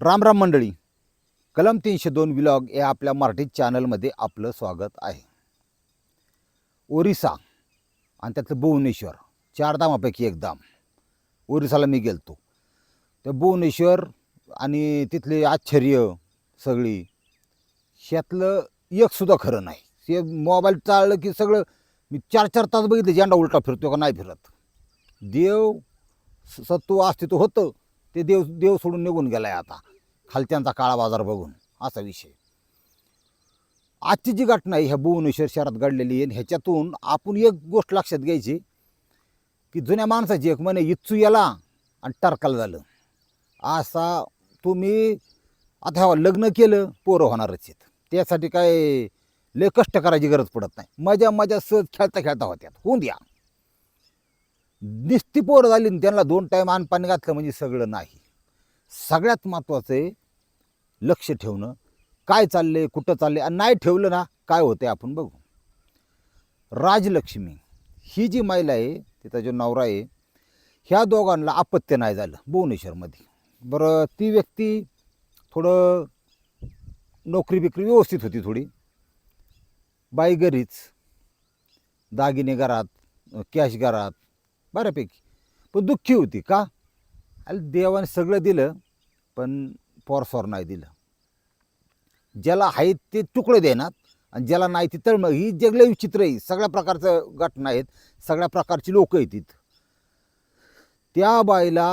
राम राम मंडळी. कलम तीनशे दोन विलॉग या आपल्या मराठी चॅनलमध्ये आपलं स्वागत आहे. ओरिसा आणि त्यातलं भुवनेश्वर चार धामापैकी एक धाम. ओरिसाला मी गेलतो. तर भुवनेश्वर आणि तिथले आश्चर्य सगळी शेतलं एकसुद्धा खरं नाही. ते मोबाईल चाललं की सगळं मी चार चार तास बघितलं झेंडा उलटा फिरतो का? नाही फिरत. देव स- सत्व अस्तित्व होतं. ते देव देव सोडून निघून गेला आहे आता. खालच्यांचा काळा बाजार बघून. असा विषय. आजची जी घटना आहे ह्या भुवनेश्वर शहरात घडलेली आहे ह्याच्यातून आपण एक गोष्ट लक्षात घ्यायची की जुन्या माणसाची एक म्हणे इच्छू याला आणि टरकाला झालं. असा तुम्ही आता ह्या लग्न केलं पोरं होणारच आहेत. त्यासाठी काय लय कष्ट करायची गरज पडत नाही. मजा मजा सहज खेळता खेळता होत्यात. होऊन द्या. निस्ती पोरं झाली आणि त्यांना दोन टाईम पाणी घातलं म्हणजे सगळं नाही. सगळ्यात महत्त्वाचं आहे लक्ष ठेवणं. काय चाललंय कुठं चाललंय आणि नाही ठेवलं ना काय होतंय आपण बघू. राजलक्ष्मी ही जी महिला आहे तिचा जो नवरा आहे ह्या दोघांना अपत्य नाही झालं भुवनेश्वरमध्ये. बरं ती व्यक्ती थोडं नोकरी बिकरी व्यवस्थित होती थोडी. बाई घरीच दागिने घरात कॅश घरात बऱ्यापैकी. पण दुःखी होती का? अरे देवाने सगळं दिलं पण पोरसोर नाही दिलं. ज्याला आहे ते तुकडं देणार आणि ज्याला नाही ती तळमळ. ही जगले विचित्र आहे. सगळ्या प्रकारचं घटना आहेत. सगळ्या प्रकारची लोक आहेत तिथं त्या बाईला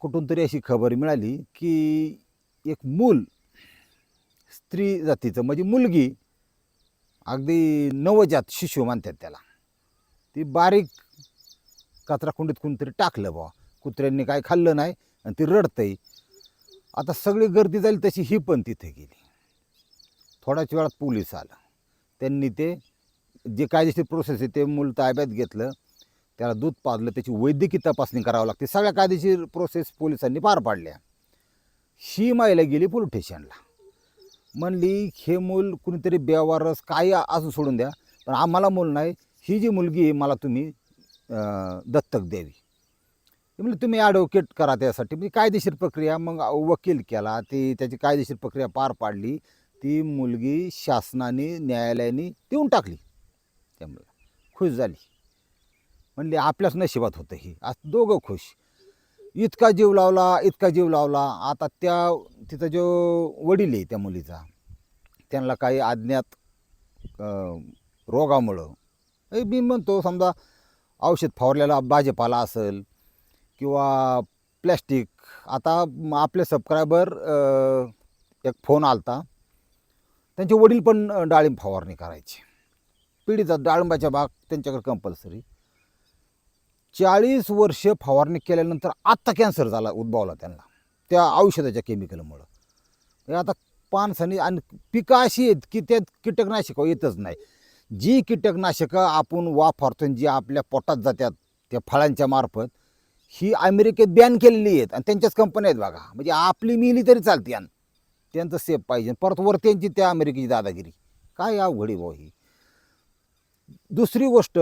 कुठून तरी अशी खबर मिळाली की एक मूल स्त्री जातीचं म्हणजे मुलगी अगदी नवजात शिशु मानतात त्याला. ती बारीक कचरा कुंडीत टाकलं बा कुत्र्यांनी काय खाल्लं नाही आणि ती रडतंय. आता सगळी गर्दी झाली तशी ही पण तिथे गेली. थोड्याच वेळात पोलीस आलं. त्यांनी ते जे कायदेशीर प्रोसेस आहे ते मूल ताब्यात घेतलं. त्याला दूध पाजलं. त्याची वैद्यकीय तपासणी करावी लागते. सगळ्या कायदेशीर प्रोसेस पोलिसांनी पार पाडल्या. ही महिला गेली पोलीस स्टेशनला. म्हणली हे मूल कुणीतरी बेवारस काही असं सोडून द्या. पण आम्हाला मूल नाही. ही जी मुलगी आहे मला तुम्ही दत्तक द्यावी म्हणजे तुम्ही ॲडव्होकेट करा त्यासाठी. मी कायदेशीर प्रक्रिया मग वकील केला. ती त्याची कायदेशीर प्रक्रिया पार पाडली. ती मुलगी शासनाने न्यायालयाने देऊन टाकली. त्यामुळे खुश झाली. म्हणली आपल्याच नशिबात होतं ही. आज दोघं खुश. इतका जीव लावला इतका जीव लावला. आता त्या तिचा जो वडील आहे त्या मुलीचा त्यांना काही अज्ञात रोगामुळं हे मी म्हणतो समजा औषध फवारलेला भाजीपाला असेल किंवा प्लॅस्टिक. आता आपले सबस्क्रायबर एक फोन आलता. त्यांचे वडील पण डाळिंब फवारणी करायचे. पिढीचा डाळिंबाच्या बाग त्यांच्याकडे कंपल्सरी चाळीस वर्ष फवारणी केल्यानंतर आत्ता कॅन्सर झाला उद्भवला त्यांना. त्या औषधाच्या केमिकलमुळं हे आता पानसणी आणि पिकं अशी आहेत की त्यात कीटकनाशक येतच नाही. जी कीटकनाशकं आपण वापरतो जी आपल्या पोटात जातात त्या फळांच्या मार्फत ही अमेरिकेत बॅन केलेली आहेत आणि त्यांच्याच कंपन्या आहेत बघा. म्हणजे आपली मिली तरी चालते आणि त्यांचं सेफ पाहिजे. परत वर त्यांची त्या अमेरिकेची दादागिरी. काय अवघडी भाऊ ही. दुसरी गोष्ट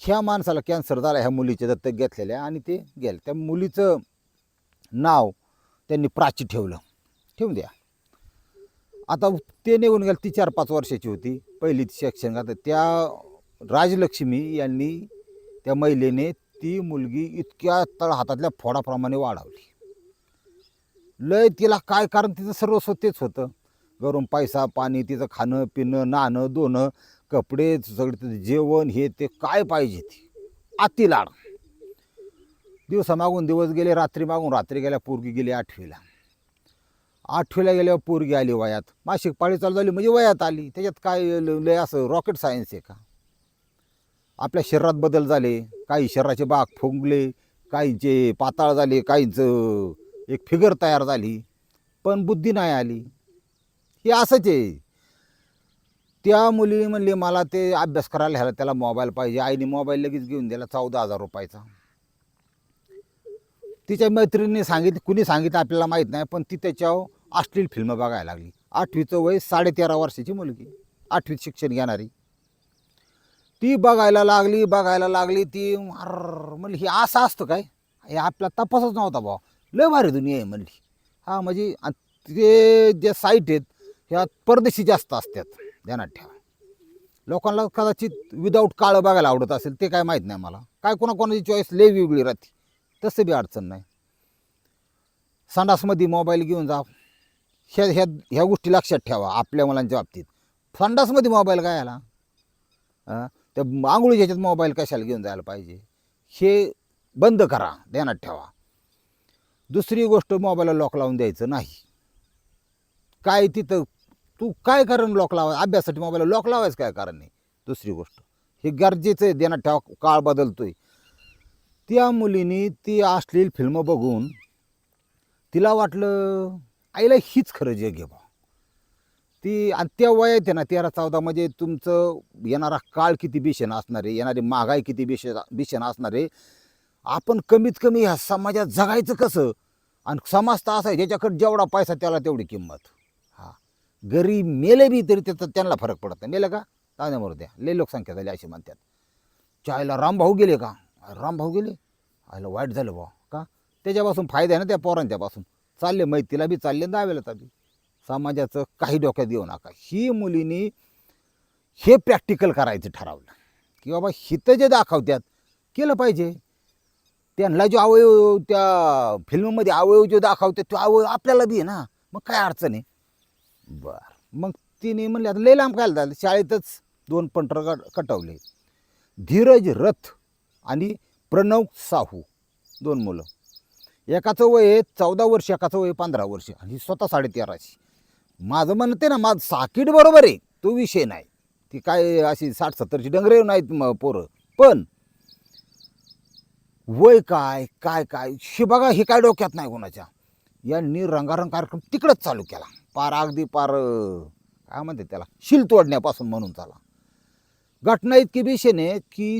ह्या माणसाला कॅन्सर झाला ह्या मुलीच्या दत्तक घेतलेल्या आणि ते गेलं. त्या मुलीचं नाव त्यांनी प्राची ठेवलं. ठेवून द्या. आता ते निघून गेलं ती चार पाच वर्षाची होती पहिली शिक्षण आता त्या राजलक्ष्मी यांनी त्या महिलेने ती मुलगी इतक्या तळ हातातल्या फोडाप्रमाणे वाढवली. लय तिला काय कारण तिचं सर्वस्व तेच होतं. गरम पैसा पाणी तिचं खाणं पिणं नाणं धुणं कपडे सगळे तिचं जेवण हे ते काय पाहिजे ती. आती लाड दिवसा मागून दिवस गेले रात्री मागून रात्री गेल्या पोरगी गेली आठवीला. आठवीला गेल्यावर पोरगी आली वयात. मासिक पाळी चालू झाली म्हणजे वयात आली. त्याच्यात काय लय असं रॉकेट सायन्स आहे का? आपल्या शरीरात बदल झाले. काही शरीराचे बाग फुंगले काहींचे पाताळ झाले काहींचं एक फिगर तयार झाली. पण बुद्धी नाही आली. हे असंच आहे. त्या मुली म्हणली मला ते अभ्यास करायला ह्याला त्याला मोबाईल पाहिजे. आईने मोबाईल लगेच घेऊन दिला चौदा हजार रुपयाचा. तिच्या मैत्रिणीने सांगितलं कुणी सांगितलं आपल्याला माहीत नाही पण ती त्याच्यावर अश्लील फिल्म बघायला लागली. आठवीचं वय साडेतेरा वर्षाची मुलगी आठवीत शिक्षण घेणारी. ती बघायला लागली बघायला लागली ती अर म्हणली हे असं असतं काय? हे आपला तपासच नव्हता भाऊ. लय भारी दुनिया आहे म्हणली. हा म्हणजे ते जे साईट आहेत ह्या परदेशी जास्त असतात ध्यानात ठेवा. लोकांना कदाचित विदाऊट काळं बघायला आवडत असेल ते काय माहीत नाही मला. काय कोणाकोणाची चॉईस लय वेगळी राहते. तसं बी अडचण नाही. संडासमध्ये मोबाईल घेऊन जा. ह्या ह्या ह्या गोष्टी लक्षात ठेवा आपल्या मुलांच्या बाबतीत. संडासमध्ये मोबाईल काय आला? त्या आंघोळी ह्याच्यात मोबाईल कशाला घेऊन जायला पाहिजे? हे बंद करा ध्यानात ठेवा. दुसरी गोष्ट मोबाईलला लॉक लावून द्यायचं नाही. काय तिथं तू काय कारण लॉक लावा अभ्यासासाठी मोबाईलला लॉक लावायचं काय कारण नाही दुसरी गोष्ट. हे गरजेचं आहे देण्यात ठेवा काळ बदलतोय. त्या मुलीने ती असलेली फिल्म बघून तिला वाटलं आईला हीच खरं जग घे बा. ती आणि त्या वयात आहे ना तेरा चौदा म्हणजे तुमचं येणारा काळ किती भीषण असणार आहे येणारी महागाई किती भीषण भीषण असणार आहे. आपण कमीत कमी ह्या समाजात जगायचं कसं? आणि समाज तर असा आहे ज्याच्याकडे जेवढा पैसा त्याला तेवढी किंमत. हा. गरीब मेले बी तरी त्याचा त्यांना फरक पडत नाही. मेलं का? ताज्यामोर द्या लय लोकसंख्या झाली अशी म्हणतात. चायला रामभाऊ गेले का? रामभाऊ गेले. आयला वाईट झालं भाऊ का? त्याच्यापासून फायदा आहे ना त्या पोरांच्यापासून. चालले मैत्रीला बी चालले दावेला बी. समाजाचं काही डोक्यात येऊ नका. ही मुलीनी हे प्रॅक्टिकल करायचं ठरवलं. की बाबा हिथं जे दाखवत्यात केलं पाहिजे. त्यांना जो अवयव त्या फिल्ममध्ये अवयव जो दाखवते तो अवयव आपल्याला बी आहे ना. मग काय अडचण आहे? बरं. मग तिने म्हणले आता लय लांब काय झालं? शाळेतच दोन पंटर कट कटवले. धीरज रथ. आणि प्रणव साहू दोन मुलं. एकाचं वय आहे चौदा वर्ष एकाचं वय पंधरा वर्ष. आणि स्वतः साडेतेराशी. माझं म्हणते ना माझं साकीट बरोबर आहे. तो विषय नाही. ती काय अशी साठ सत्तरची डंगरे नाहीत मग पोरं. पण वय काय काय काय हे बघा हे काय डोक्यात नाही कोणाच्या. यांनी रंगारंग कार्यक्रम तिकडंच चालू केला. पार अगदी पार काय म्हणते त्याला? शिल तोडण्यापासून म्हणून चाला घटना इतकी विषय नाही की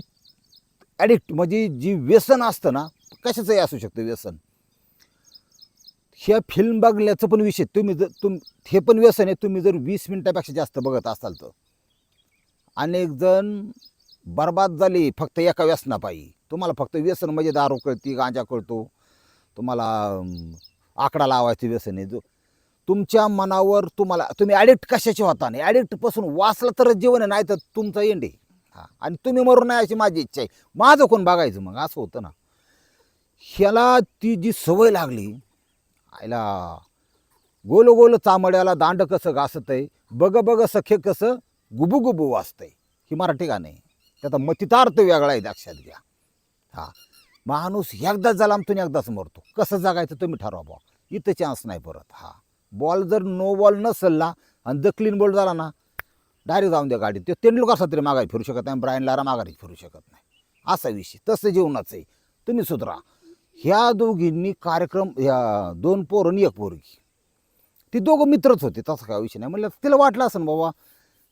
ॲडिक्ट म्हणजे जी व्यसन असतं ना कशाचंही असू शकतं व्यसन. ह्या फिल्म बघण्याचं पण विषय तुम्ही जर तुम हे पण व्यसन आहे तुम्ही जर वीस मिनटापेक्षा जास्त बघत असाल तर. अनेक जण बर्बाद झाले फक्त एका व्यसनापायी. तुम्हाला फक्त व्यसन म्हणजे दारू कळती गांजा कळतो. तुम्हाला आकडा लावायचं व्यसन आहे. जो तुमच्या मनावर तुम्हाला तुम्ही ॲडिक्ट कशाचे होता नाही? ॲडिक्टपासून वाचलं तरच जीवन आहे नाही तर तुमचं एंड आहे. हा. आणि तुम्ही मरू नये अशी माझी इच्छा आहे. माझं कोण बघायचं मग? असं होतं ना. ह्याला ती जी सवय लागली आयला गोल गोल चामड्याला दांड कसं घासत आहे बघ बघ सखे कसं गुबू गुबू वाचतंय ही मराठी गाणं आहे. त्याचा मतितार्थ वेगळा आहे लक्षात घ्या. हा. माणूस एकदाच झाला आमतून एकदाच मरतो. कसं जगायचं तुम्ही ठरवा बॉ इथं चान्स नाही परत. हा. बॉल जर नो बॉल नसला आणि द क्लीन बॉल झाला ना डायरेक्ट जाऊन द्या गाडी ते तेंडुलकर असला तरी माघारी फिरू शकत नाही ब्रायन लारा माघारी फिरू शकत नाही. असा विषय. तसं जीवनाचं आहे. तुम्ही सुधरा. ह्या दोघींनी कार्यक्रम ह्या दोन पोरं आणि एक पोरगी. ती दोघं मित्रच होते. तसं काय विषय नाही. म्हणलं तिला वाटलं असं बाबा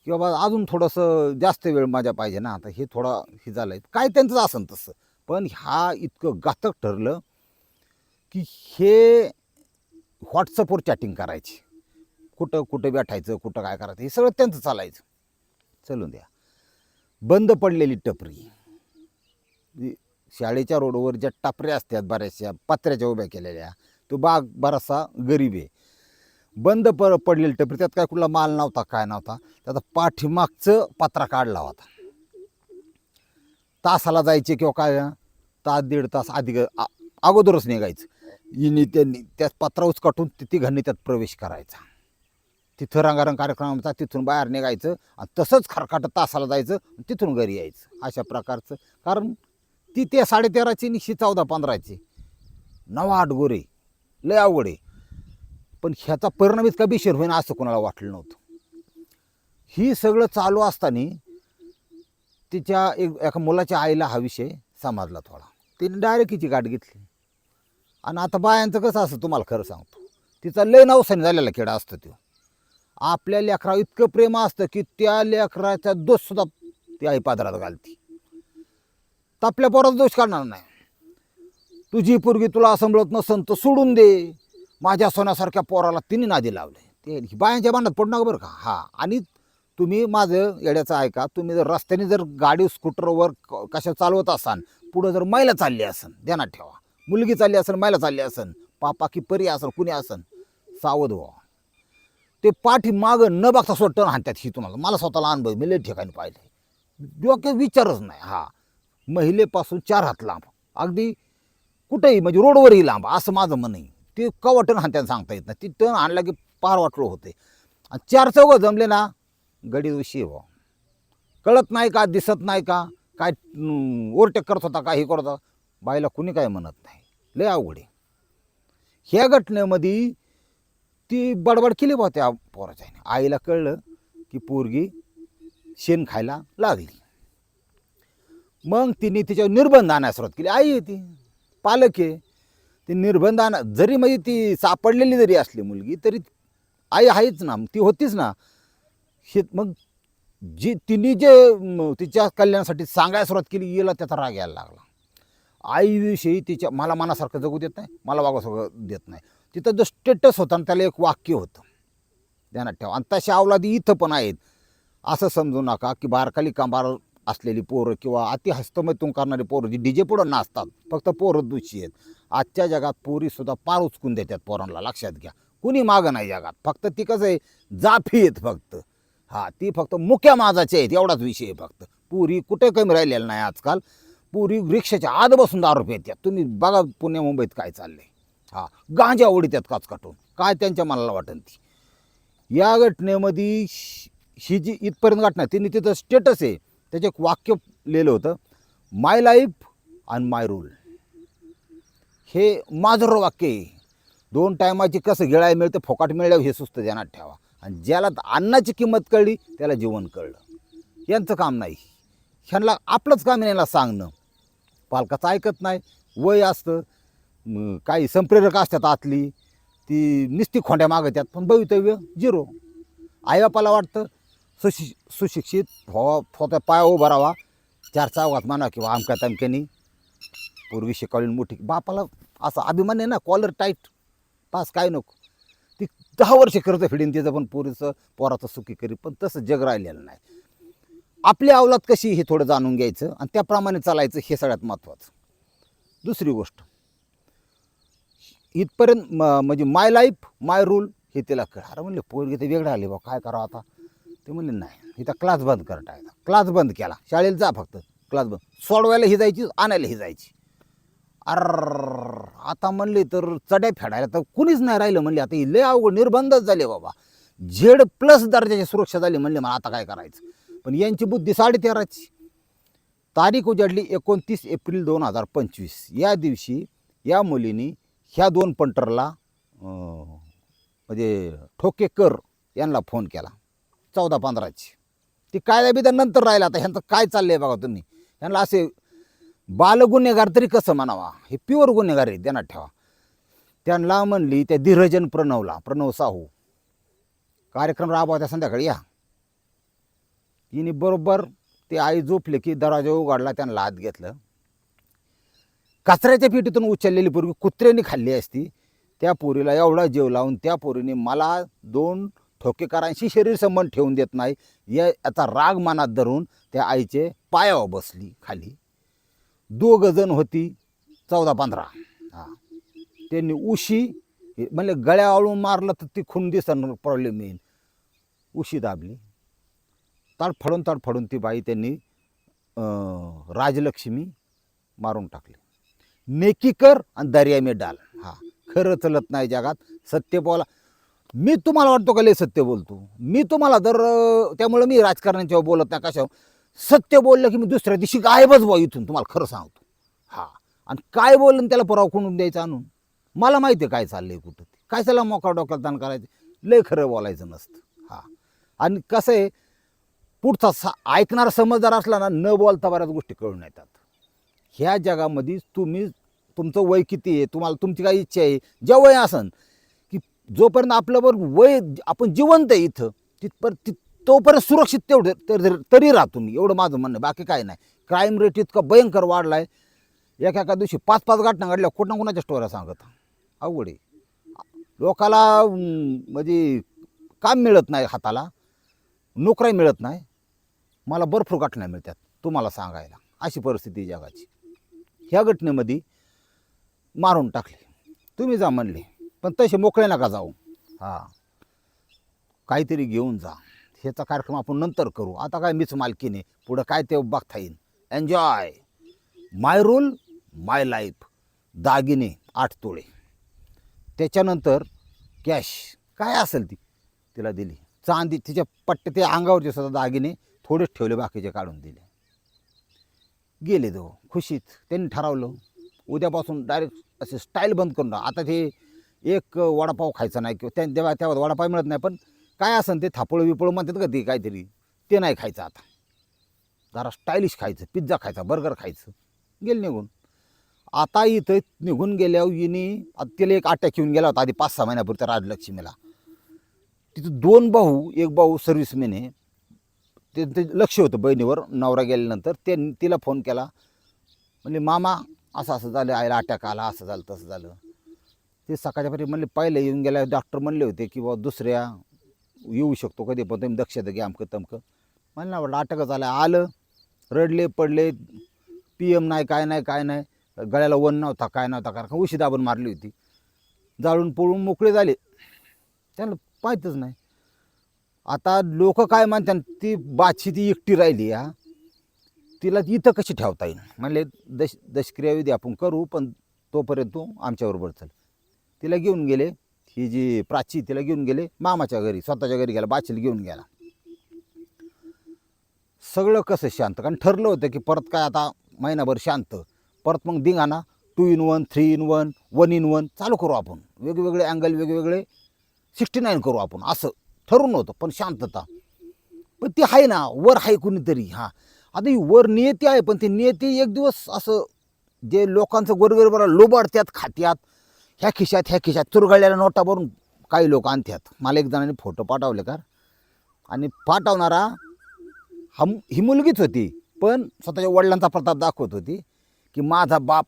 की बाबा अजून थोडंसं जास्त वेळ माझ्या पाहिजे ना. आता हे थोडं हे झालं आहे काय त्यांचं असन तसं. पण ह्या इतकं घातक ठरलं की हे व्हॉट्सअपवर चॅटिंग करायची. कुठं कुठं बैठायचं कुठं काय करायचं हे सगळं त्यांचं चालायचं. चलून द्या. बंद पडलेली टपरी. शाळेच्या रोडवर ज्या टपऱ्या असतात बऱ्याचशा पत्र्याच्या उभ्या केलेल्या तो बाग बराचसा गरीब आहे. बंद प पडलेली टपरी त्यात काय कुठला माल नव्हता काय नव्हता त्याचा पाठीमागचं पत्रा काढला होता. तासाला जायचे किंवा काय तास दीड तास आधी अगोदरच निघायचं. हिनी त्यांनी त्यात पत्रा उचकाटून ती घांनी त्यात प्रवेश करायचा. तिथं रंगारंग कार्यक्रमाचा तिथून बाहेर निघायचं आणि तसंच खरकाट तासाला जायचं तिथून घरी यायचं. अशा प्रकारचं. कारण ती ते साडेतेराची निशी चौदा पंधराची. नवा आठ गोरे लय अवघड आहे. पण ह्याचा परिणाम इतका बेशीर होईन असं कोणाला वाटलं नव्हतं. ही सगळं चालू असताना तिच्या एक एका मुलाच्या आईला हा विषय समजला थोडा. तिने डायरेक्ट हिची गाठ घेतली. आणि आता बायांचं कसं असतं तुम्हाला खरं सांगतो. तिचा लय नवसाने झालेला खेळा असतो तो. आपल्या लेकरा इतकं प्रेम असतं की त्या लेकराचा दोष सुद्धा ती आई पादरात घालती. तर आपल्या पोराचा दोष काढणार नाही. तुझी पोरगी तुला संभळत नसन तर सोडून दे. माझ्या सोन्यासारख्या पोराला तिने नादी लावले. ते बायांच्या बांधात पडू नका बरं का. हा. आणि तुम्ही माझं येड्याचं ऐका. तुम्ही जर रस्त्याने जर गाडी स्कूटरवर क- कशा चालवत असाल पुढं जर मैला चालली असन ध्यानात ठेवा. मुलगी चालली असेल मैला चालली असन पापा की परी असेल कुणी असन सावध व्हा. ते पाठी मागं न बघता सोडतं हाणतात ही तुम्हाला. मला स्वतःला अनुभव मी लय ठिकाणी पाहिजे डोक्यात विचारच नाही हा. महिलेपासून चार हात लांब. अगदी कुठेही म्हणजे रोडवरही लांब. असं माझं मन आहे. ते कवा टन हाणत्यानं सांगता येत नाही. ती टन आणला की पार वाटलो होते आणि चार चौघं जमले ना गडी विषयी व्हा कळत नाही का दिसत नाही का काय ओव्हरटेक करत होता का हे करत होता. बाईला कुणी काय म्हणत नाही. लय अवघड आहे. ह्या घटनेमध्ये ती बडबड केली बा त्या पोराच्या आईने. आईला कळलं की पोरगी शेण खायला लागली. मग तिने तिच्यावर निर्बंध आणायला सुरुवात केली. आई आहे ती पालक आहे. ती निर्बंध आणा जरी म्हणजे ती सापडलेली जरी असली मुलगी तरी आई आहेच ना ती होतीच ना. हे मग जी तिने जे तिच्या कल्याणासाठी सांगायला सुरुवात केली याला त्याचा राग यायला लागला. आईविषयी तिच्या मला मनासारखं जगू देत नाही मला वागू देत नाही. तिथं जो स्टेटस होता ना त्याला एक वाक्य होतं. ध्यानात ठेवा. आणि तशा अवलादी इथं पण आहेत. असं समजू नका की बारकाली कांबार असलेली पोरं किंवा अति हस्तमैतून करणारी पोरं जी डीजे पुढं नाचतात फक्त पोरं दुषी आहेत. आजच्या जगात पोरीसुद्धा पार उचकून देतात पोरांना. लक्षात घ्या. कुणी मागं नाही जगात. फक्त ती कसं आहे जाफी आहेत फक्त. हा ती फक्त मुख्या माझाची आहेत. एवढाच विषय आहे फक्त. पुरी कुठे कमी राहिलेला नाही आजकाल. पुरी रिक्षाच्या आत बसून दारू पितात. तुम्ही बघा पुणे मुंबईत काय चाललंय. हा गांजा उडीतात काच काटून. काय त्यांच्या मनाला वाटेल ती? या घटनेमध्ये ही जी इथपर्यंत घटना तिने तिथं स्टेटस आहे त्याचे एक वाक्य लिहिलं होतं माय लाईफ आणि माय रूल हे माझं वाक्य आहे. दोन टायमाची कसं गिळाय मिळतं फोकाट मिळल्यावर हे सुस्त ध्यानात ठेवा. आणि ज्याला अन्नाची किंमत कळली त्याला जीवन कळलं. यांचं काम नाही. ह्यांना आपलंच काम आहे यांना सांगणं. पालकाचं ऐकत नाही. वय असतं काही संप्रेरक असतात आतली. ती निस्ती खोंड्या मागतात पण भवितव्य झिरो आईबापाला वाटतं सुशि सुशिक्षित हो-, व्हावा स्वतः पाया उभा राहावा. चार चौघात म्हणा किंवा आमका तमक्यानी पूर्वी शिकवली मोठी बापाला असा अभिमान आहे ना कॉलर टाईट पास काय नको. ती दहा वर्ष करतं फिडीन तिचं पण पोरीचं पोराचं सुखी करी पण तसं जग राहिलेलं नाही. आपली अवलाद कशी हे थोडं जाणून घ्यायचं आणि त्याप्रमाणे चालायचं हे सगळ्यात महत्त्वाचं दुसरी गोष्ट इथपर्यंत म- म्हणजे माय लाईफ माय रूल हे तिला कळ अरे म्हणले पोरगी तर वेगळं आले बा काय करावं आता? ते म्हणले नाही इथं क्लास बंद कर टाकायचा क्लास बंद केला. शाळेला जा फक्त. क्लास बंद. सोडवायला ही जायची आणायला ही जायची. अर आता म्हणले तर चड्या फेडायला तर कुणीच नाही राहिलं म्हणले आता ही लय अवघड निर्बंधच झाले बाबा झेड प्लस दर्जाची सुरक्षा झाली म्हणले मला आता काय करायचं पण यांची बुद्धी साडेतेराची तारीख उजाडली एकोणतीस एप्रिल दोन हजार पंचवीस या दिवशी या मुलीने ह्या दोन पंटरला म्हणजे ठोकेकर यांना फोन केला. चौदा पंधराची. ती कायदा बिदा नंतर राहिला आता ह्यांचं काय चाललं आहे बघा तुम्ही. ह्यांना असे बालगुन्हेगार तरी कसं म्हणावा? हे प्युअर गुन्हेगार आहे त्यांना ठेवा. त्यांना म्हणली त्या धीरजन प्रणवला प्रणव साहू. कार्यक्रम राबवायचा संध्याकाळी या. तिने बरोबर ते आई झोपले की दरवाजा उघडला त्यांना हात घेतलं. कचऱ्याच्या पेटीतून उचललेली पोरगी कुत्र्याने खाल्ली असती. त्या पोरीला एवढा जीव लावून त्या पोरीने मला दोन ठोकेकारांशी शरीर संबंध ठेवून देत नाही. या याचा राग मनात धरून त्या आईचे पायावर बसली खाली. दोघ जण होती चौदा पंधरा. हां. त्यांनी उशी म्हणजे गळ्या आळून मारलं तर ती खून दिसणार प्रॉब्लेम येईल उशी दाबली. ताडफडून ताडफडून ती बाई त्यांनी राजलक्ष्मी मारून टाकली. नेकी कर आणि दर्या मे डाल. हा खरं चलत नाही जगात. सत्य बोला. मी तुम्हाला वाटतो का लय सत्य बोलतो? मी तुम्हाला जर त्यामुळं त्यामुळे मी राजकारणाच्या बोलत नाही कशा सत्य बोललं की मी दुसऱ्या दिवशी गायबच बा इथून तुम्हाला खरं सांगतो. हा आणि काय बोलून त्याला पुरावा कोणून द्यायचा आणून? मला माहिती आहे काय चाललंय कुठं ते. काय त्याला मोका डोक्यात दान करायचं? लय खरं बोलायचं नसतं. हा आणि कसं आहे पुढचा सा ऐकणारा समजदार असला ना न बोलता बऱ्याच गोष्टी कळून येतात. ह्या जगामध्ये तुम्ही तुमचं वय किती आहे तुम्हाला तुमची काय इच्छा आहे ज्या वय असन की जोपर्यंत आपल्याबरोबर वय आपण जिवंत आहे इथं तिथपर्यंत ति तोपर्यंत सुरक्षित तेवढं तर तरी राहा तुम्ही एवढं माझं म्हणणं आहे. बाकी काय नाही. क्राईम रेट इतका भयंकर वाढला आहे एका एका दिवशी पाच पाच घटना घडल्या कुठं कुणाच्या स्टोऱ्या सांगत. अवघड आहे. लोकाला म्हणजे काम मिळत नाही हाताला नोकऱ्या मिळत नाही. मला भरपूर घटना मिळतात तुम्हाला सांगायला. अशी परिस्थिती जगाची. ह्या घटनेमध्ये मारून टाकले. तुम्ही जा म्हणले पण तसे मोकळे नका जाऊ. हां काहीतरी घेऊन जा. ह्याचा कार्यक्रम आपण नंतर करू. आता काय मीच मालकीने पुढं काय ते बघता येईल enjoy my rule my life दागिने आठ तोळे. त्याच्यानंतर कॅश काय असेल ती? तिला दिली. चांदी तिच्या पट्टे ते अंगावरचे सुद्धा दागिने थोडेच ठेवले बाकीचे काढून दिले. गेले दो खुशीत. त्यांनी ठरवलं. उद्यापासून डायरेक्ट असे स्टाईल बंद करून आता ते एक वडापाव खायचा नाही किंवा त्या तेव्हा तेव्हा वडापाव मिळत नाही पण काय असेल ते थापळं विपळं म्हणतात का ते काहीतरी. ते नाही खायचं आता. जरा स्टायलिश खायचं पिझ्झा खायचा बर्गर खायचं. गेले निघून. आता इथं निघून गेल्यावर हिने तिला एक अटॅक येऊन गेला होता आधी पाच सहा महिन्यापूर्वी त्या राजलक्ष्मीला. तिथं दोन भाऊ एक भाऊ सर्व्हिसमॅन आहे. ते ते लक्ष होतं बहिणीवर नवरा गेल्यानंतर. ते तिला फोन केला. म्हणजे मामा असं असं झालं आईला अटॅक आला असं झालं तसं झालं. ते सकाळच्या म्हणले पहिले येऊन गेल्या डॉक्टर म्हणले होते की बाबा दुसऱ्या येऊ शकतो कधी पण तुम्ही दक्षता घ्या अमकं तमकं. म्हणलं ना अटॅक झालं आलं. रडले पडले. पी एम नाही काय नाही काय नाही. गळ्याला वन नव्हता काय नव्हता कारण का उशी दाबून मारली होती. जाळून पळून मोकळे झाले. त्यांना पाहतच नाही. आता लोक काय म्हणतात ती बाची ती एकटी राहिली हा. तिला इथं कशी ठेवता येईल? म्हणले दश दशक्रियाविधी आपण करू पण तोपर्यंत तू आमच्याबरोबर चल. तिला घेऊन गेले. ही जी प्राची तिला घेऊन गेले. मामाच्या घरी स्वतःच्या घरी गेला बाचीला घेऊन गेला. सगळं कसं शांत? कारण ठरलं होतं की परत काय आता महिनाभर शांत. परत मग दिंगाना two in one three in one one in one चालू करू आपण. वेगवेगळे अँगल वेगवेगळे. सिक्स्टी नाईन करू आपण असं. ठरून होतं पण शांतता. पण ती आहे ना वर आहे कुणीतरी. हां. आता ही वर नियती आहे पण ती नियती एक दिवस असं जे लोकांचं गोरगरीबाला लोबाडत्यात खात्यात ह्या खिशात ह्या खिशात चुरगळलेल्या नोटा भरून काही लोक आणतात मला एक जणांनी फोटो पाठवले का? आणि पाठवणारा हा ही मुलगीच होती पण स्वतःच्या वडिलांचा प्रताप दाखवत होती की माझा बाप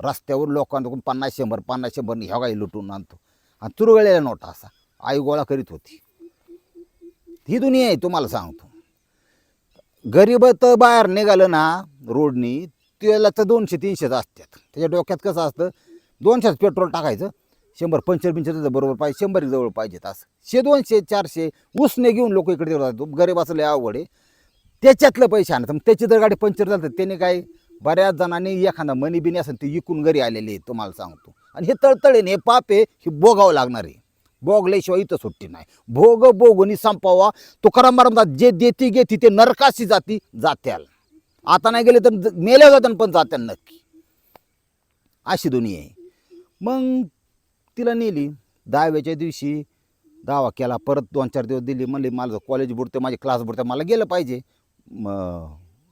रस्त्यावर लोकांकडून पन्नास शंभर पन्नास शंभर ह्या काही लुटून आणतो. आणि चुरगळलेल्या नोटा असा आई गोळा करीत होती. ही दुनिया आहे तुम्हाला सांगतो. गरीब तर बाहेर निघालं ना रोडनी त्याला तर दोनशे तीनशेच असतात त्याच्या डोक्यात कसं असतं दोनशेच पेट्रोल टाकायचं शंभर पंचर बिंचर बरोबर पाहिजे शंभर जवळ पाहिजेत असं शे दोनशे चारशे उसने घेऊन लोक इकडे जातो जातात. गरीब असं लय आवड आहे. त्याच्यातलं पैसे आणत मग त्याची जर गाडी पंक्चर झालं तर त्याने काय बऱ्याच जणांनी एखादा मनी बिनी असेल ते इकून घरी आलेले आहे तुम्हाला सांगतो. आणि हे तळतळे हे पाप आहे हे बोगावं लागणार आहे. बोगल्याशिवाय इथं सुट्टी नाही. भोग बोगुनी संपावा. तुकाराम महाराज जे देती घेती ते नरकाशी जाती जात्याल. आता नाही गेले तर मेल्या जातात पण जात्याल नक्की. अशी दोन्ही आहे. मग तिला नेली. दहाव्याच्या दिवशी दावा केला. परत दोन चार दिवस दिली. म्हणले मला कॉलेज बुडते माझे क्लास बुडते मला गेलं पाहिजे.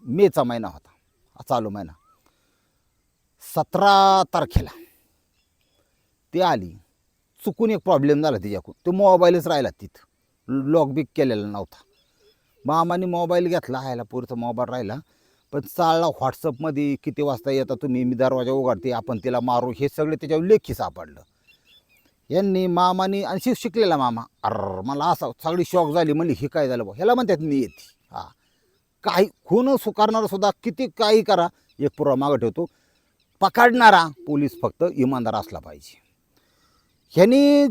मेचा महिना होता. चालू महिना. सतरा तारखेला. ती आली. चुकून एक प्रॉब्लेम झाला तिच्याकडून. तो मोबाईलच राहिला तिथं. लॉक बिक केलेला नव्हता. मामाने मोबाईल घेतला ह्याला पुरचा मोबाईल राहिला. पण चालला व्हॉट्सअपमध्ये किती वाजता येता तुम्ही मी दरवाजा उघडते आपण तिला मारू. हे सगळे त्याच्यावर लेखी सापडलं. यांनी मामाने आणि शिक शिकलेला मामा. अर मला असा सगळी शॉक झाली म्हणली हे काय झालं बा? ह्याला म्हणतात मी येते. हा. काही खून स्वीकारणारा सुद्धा किती काही करा एक पुरा मागं ठेवतो. पकडणारा पोलीस फक्त इमानदार असला पाहिजे. ह्यांनी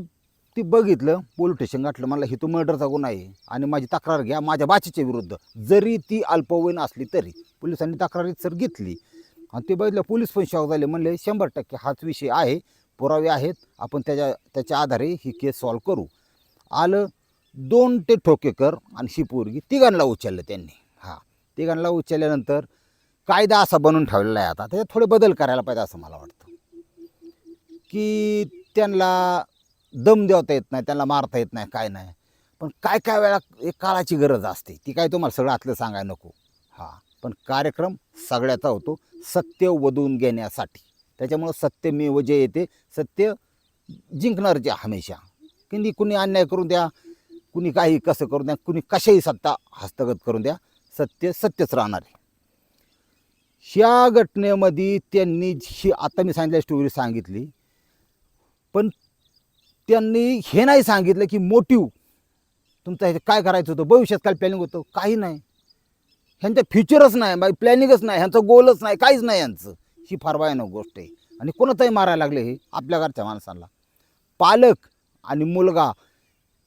ती बघितलं पोलीस स्टेशन गाठलं मला ही तो मर्डरचा गुन्हा आहे आणि माझी तक्रार घ्या माझ्या बाचीच्या विरुद्ध. जरी ती अल्पवयीन असली तरी. पोलिसांनी तक्रारीत सर घेतली. आणि ते बघितलं पोलीस पण शॉक झाले. म्हणले शंभर टक्के हाच विषय आहे. पुरावे आहेत. आपण त्याच्या त्याच्या आधारे ही केस सॉल्व करू. आलं दोन ते ठोकेकर आणि ही पोरगी तिघांना उचललं त्यांनी. हां तिघांना उचलल्यानंतर कायदा असा बनवून ठेवलेला आहे आता. त्याच्यात थोडे बदल करायला पाहिजे असं मला वाटतं. की त्यांना दम देवता येत नाही त्यांना मारता येत नाही काय नाही. पण काय काय वेळा एक काळाची गरज असते ती काय तुम्हाला सगळं आतलं सांगायला नको. हां पण कार्यक्रम सगळ्याचा होतो सत्य वधून घेण्यासाठी. त्याच्यामुळं सत्य मी जे येते सत्य जिंकणार जे हमेशा. की कुणी अन्याय करून द्या कुणी काही कसं करून द्या कुणी कशाही सत्ता हस्तगत करून द्या सत्य सत्यच राहणार आहे. ह्या घटनेमध्ये त्यांनी ही आता मी सांगितल्या स्टोरी सांगितली पण त्यांनी हे नाही सांगितलं की मोटिव तुमचं हे काय करायचं होतं? भविष्यात काय प्लॅनिंग होतं? काही नाही. ह्यांचं फ्युचरच नाही बाई प्लॅनिंगच नाही ह्यांचं गोलच नाही काहीच नाही यांचं ही फार भयानक गोष्ट आहे. आणि कोणाचाही मारायला लागले हे आपल्या घरच्या माणसांना. पालक आणि मुलगा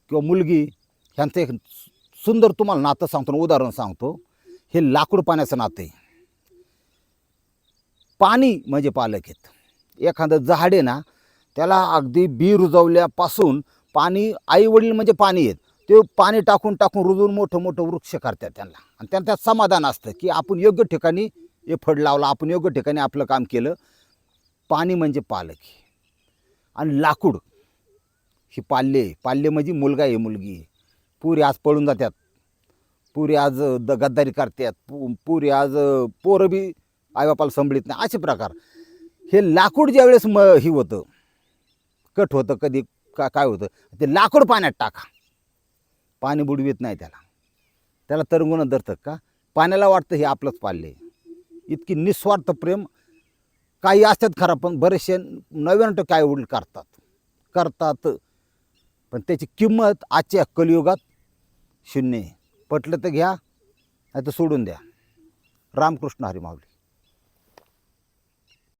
किंवा मुलगी ह्यांचं एक सुंदर तुम्हाला नातं सांगतो आणि उदाहरण सांगतो. हे लाकूड पाण्याचं नातं आहे. पाणी म्हणजे पालक आहेत. एखादं झाड आहे ना त्याला अगदी बी रुजवल्यापासून पाणी आई वडील म्हणजे पाणी आहेत ते पाणी टाकून टाकून रुजून मोठं मोठं वृक्ष करतात त्यांना. आणि त्यांना त्यात समाधान असतं की आपण योग्य ठिकाणी हे फड लावला आपण योग्य ठिकाणी आपलं काम केलं. पाणी म्हणजे पालक आणि लाकूड ही पाल्ये आहे. म्हणजे मुलगा आहे मुलगी पुरी आज पळून जातात. पुरी आज द गद्दारी करतात. पु पुरी आज पोरं बी आईबापाला संभळीत नाही. असे प्रकार. हे लाकूड ज्यावेळेस म ही होतं कट होतं कधी का काय होतं ते लाकूड पाण्यात टाका. पाणी बुडवीत नाही त्याला. त्याला तरंगून धरतं का? पाण्याला वाटतं हे आपलंच पाल्य आहे. इतकी निस्वार्थ प्रेम. काही असतात खरं पण बरेचसे नव्याण्णव काय आईवडील करतात. करतात. पण त्याची किंमत आजच्या कलियुगात शून्य आहे. पटलं तर घ्या नाही तर सोडून द्या. रामकृष्ण हरी माऊली.